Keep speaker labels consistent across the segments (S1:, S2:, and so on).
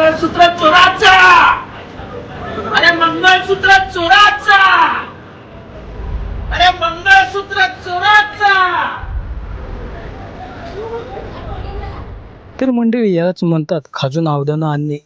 S1: मंगळसूत्र चोराचा! अरे मंगळसूत्र चोराचा! अरे मंगळसूत्र चोराचा!
S2: तर मंडळी याच म्हणतात खाजून आवदानं आणणे.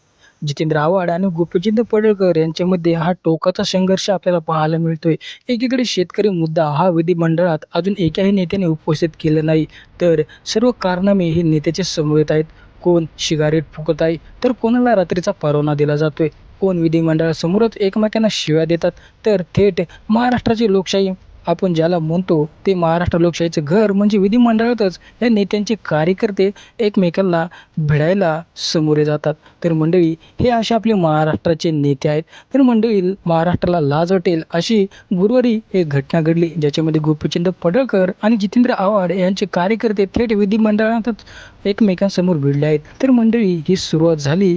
S2: जितेंद्र आव्हाड आणि गोपीचंद पडळकर यांच्यामध्ये हा टोकाचा संघर्ष आपल्याला पाहायला मिळतोय. एकीकडे शेतकरी मुद्दा हा विधिमंडळात अजून एकाही नेत्याने उपस्थित केला नाही. तर सर्व कारनामे हे नेत्याचे समोर येत आहेत. कोण शिगारेट फुकत आहे? तर कोणाला रात्रीचा परवाना दिला जातो आहे कोण विधिमंडळासमोरच एकमेकांना शिव्या देतात? तर थेट महाराष्ट्राची लोकशाही आपण ज्याला म्हणतो ते महाराष्ट्र लोकशाहीचं घर म्हणजे विधिमंडळातच या नेत्यांचे कार्यकर्ते एकमेकांना भिडायला समोरे जातात. तर मंडळी हे असे आपले महाराष्ट्राचे नेते आहेत. तर मंडळी महाराष्ट्राला लाज वाटेल अशी गुरुवारी एक घटना घडली ज्याच्यामध्ये गोपीचंद पडळकर आणि जितेंद्र आव्हाड यांचे कार्यकर्ते थेट विधिमंडळातच एकमेकांसमोर भिडले आहेत. तर मंडळी ही सुरुवात झाली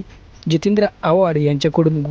S2: जितेंद्र आव्हाड यांच्याकडून.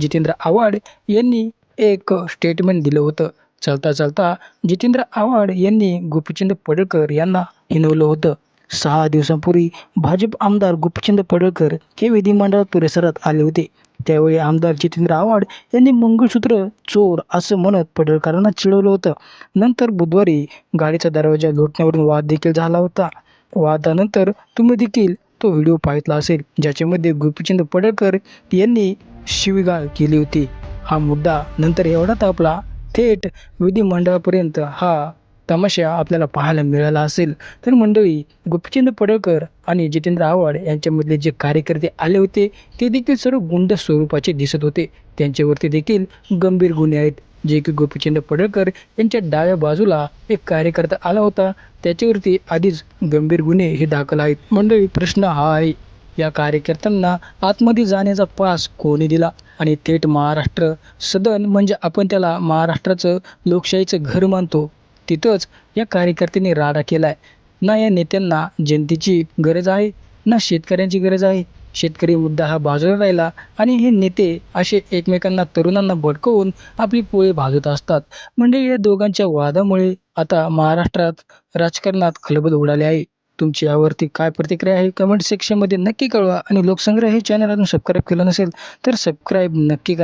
S2: जितेंद्र आव्हाड यांनी एक स्टेटमेंट दिलं होतं. चालता चालता जितेंद्र आव्हाड यांनी गोपीचंद पडळकर यांना हिनवलं होतं. सहा दिवसांपूर्वी भाजप आमदार गोपीचंद पडळकर हे विधिमंडळ परिसरात आले होते. त्यावेळी आमदार जितेंद्र आव्हाड यांनी मंगळसूत्र चोर असं म्हणत पडळकरांना चिडवलं होतं. नंतर बुधवारी गाडीचा दरवाजा लोटण्यावरून वाद देखील झाला होता. वादानंतर तुम्ही देखील तो व्हिडिओ पाहितला असेल ज्याच्यामध्ये गोपीचंद पडळकर यांनी शिवीगाळ केली होती. हा मुद्दा नंतर एवढा तापला थेट विधिमंडळापर्यंत हा तमाशा आपल्याला पाहायला मिळाला असेल. तर मंडळी गोपीचंद पडळकर आणि जितेंद्र आव्हाड यांच्यामधले जे कार्यकर्ते आले होते ते देखील सर्व गुंड स्वरूपाचे दिसत होते. त्यांच्यावरती देखील गंभीर गुन्हे आहेत. जे की गोपीचंद पडळकर यांच्या डाव्या बाजूला एक कार्यकर्ता आला होता. त्याच्यावरती आधीच गंभीर गुन्हे हे दाखल आहेत. मंडळी प्रश्न हा आहे या कार्यकर्त्यांना आतमध्ये जाण्याचा पास कोणी दिला? आणि थेट महाराष्ट्र सदन म्हणजे आपण त्याला महाराष्ट्राचं लोकशाहीचं घर मानतो. तिथंच या कार्यकर्त्यांनी राडा केला आहे ना या नेत्यांना जनतेची गरज आहे ना शेतकऱ्यांची गरज आहे. शेतकरी मुद्दा हा बाजूला राहिला आणि हे नेते असे एकमेकांना तरुणांना भडकवून आपली पोळे भाजत असतात. म्हणजे या दोघांच्या वादामुळे आता महाराष्ट्रात राजकारणात खलबल उडाले आहे. तुमची यावरती काय प्रतिक्रिया आहे? कमेंट सेक्शनमध्ये नक्की कळवा आणि लोकसंग्रह हे चॅनल अजून सबस्क्राईब केलं नसेल तर सबस्क्राईब नक्की करा.